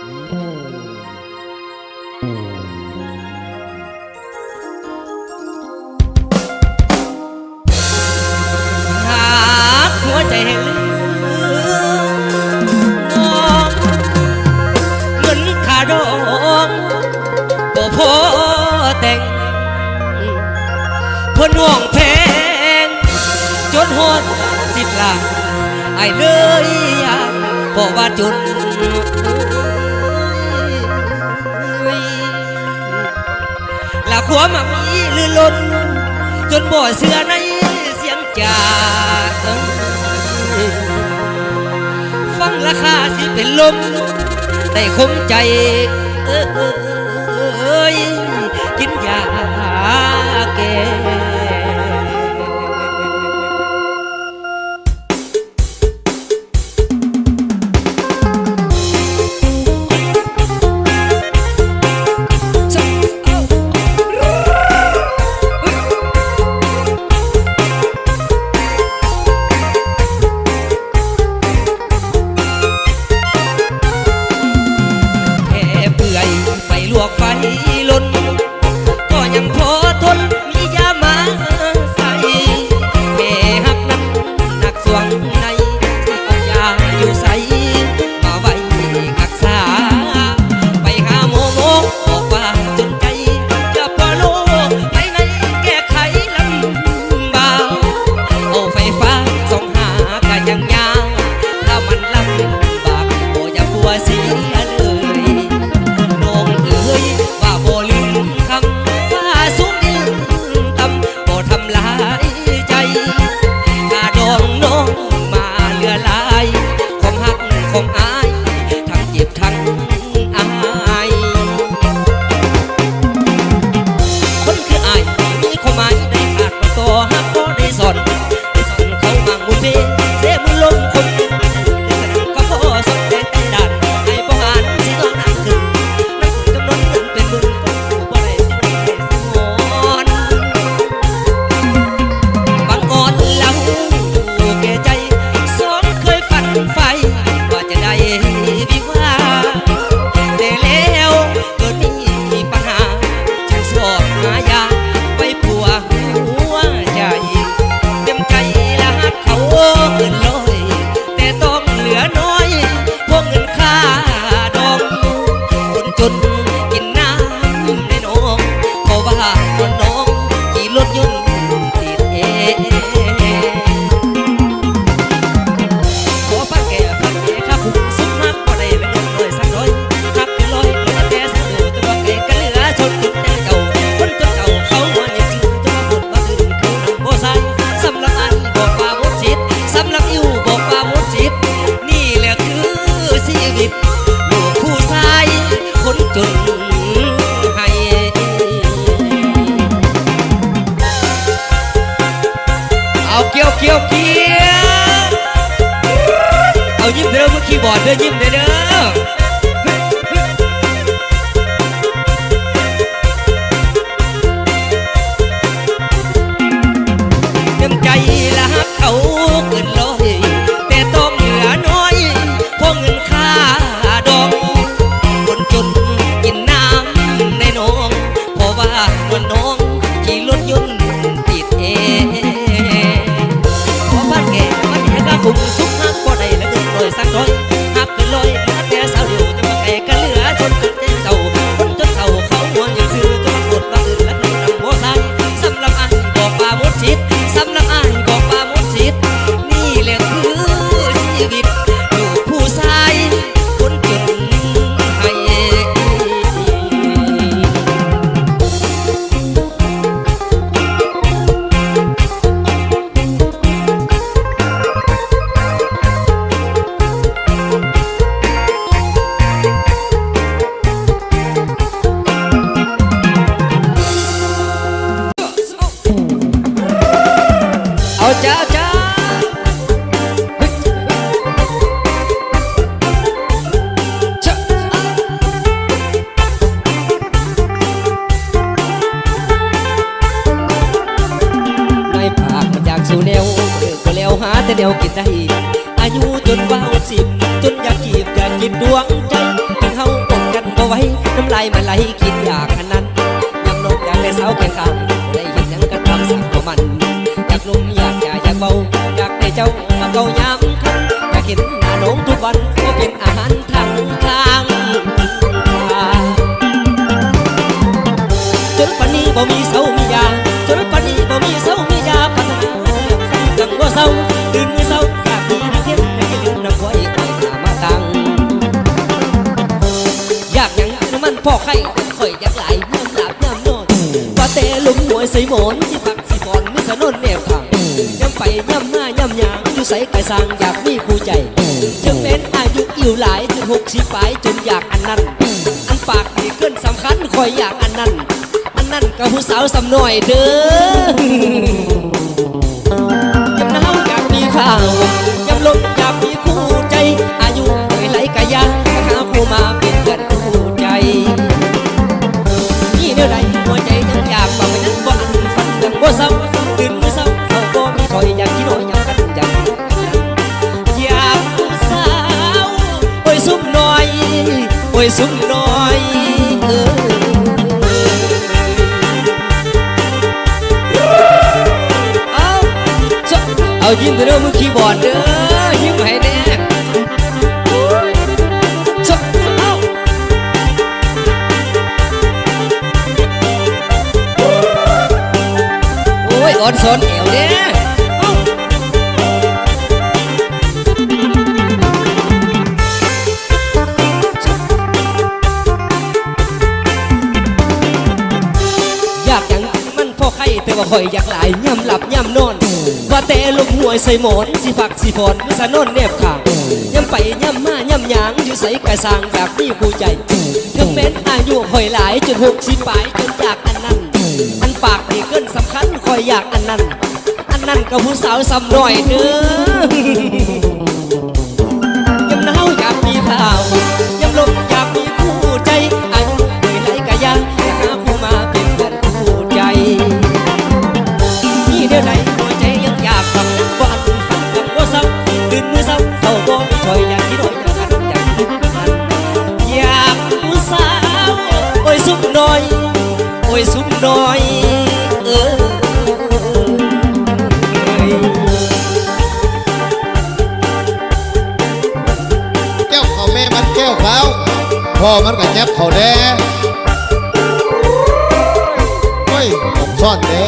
หาหัวใจให้ลืมน้องเงินขาดอบ่พอแต่งพน่วงแพง จนหดสิบล้าไอ้เลยอยากบอกว่าจน ขวามักมีลื่นลนจนบ่เสือในเสียงจากฟังราคาสิเป็นลมแต่คมใจเอ้ยกินยาแก้ 红ง ยิ้มเด้อเมื่คีย์บอร์ดเด้อยิ้มเด้อ ยวกินได้ อายุจนเบาสิบจนอยากกีบอยากกินดวงใจกันเฮาอดกันบ่ไว้น้ำลายมาไหลกินอยากอันนั้นอยากลงอยากได้สาวแก่ขามได้ยินยังกันตาสั่งของมัน อยากลุ่มอยากใหญ่อยากเบาอยากได้เจ้ามาเกายามคันอยากเห็นหน้าน้องทุกวันก็เป็นอาหารทางทางจนปันนี้บ่มีเสา พ่อไข่ข่อยอยากไหลายย่ำหลับย่ำนอนว่าแต่ลุมหวยใส่หมอนที่พักสิบอนมือสนนแนวขังย่ำไปย่ำมาย่ำยางอยู่ใส่ไก่สางอยากมีคู่ใจจึงเป็นอายุอิ่วหลายจนหกสิบปลายจนอยากอันนั้นอันปากนี่เกินสำคัญคอยอยากอันนั้นอันนั้นก็ผู้สาวสำน้อยเด้อยำหนาอยากมีข้าว โอ้ยซุ่มน้อยเออเอาเอายิ้มเด้อมือคีย์บอร์ดเด้อยิ้มให้แน่อาโอ้ยอ่อนสอนเอวเด้ คอยอยากหลายย่ำหลับย่ำนอน ว่าแต่ลูกหวยใส่หมอนสิฝักสิพรมือสะนนแนบขางย่ำไปย่ำมาย่ำหยางอยู่ใส่กระสางแบบนี้คู่ใจถึงเป็นอายุคอยหลายจนหกสิบปลายจนอยากอันนั้น อันปากนี่เกินสำคัญคอยอยากอันนั้น อันนั้นกับผู้สาวสำน้อยเด้อ ยสุกน้อยเออแก้วเขาแม่มันแก้วเขาพ่อมันก็แจ็บเขาแด้โอ้ยผมซ่อนเด้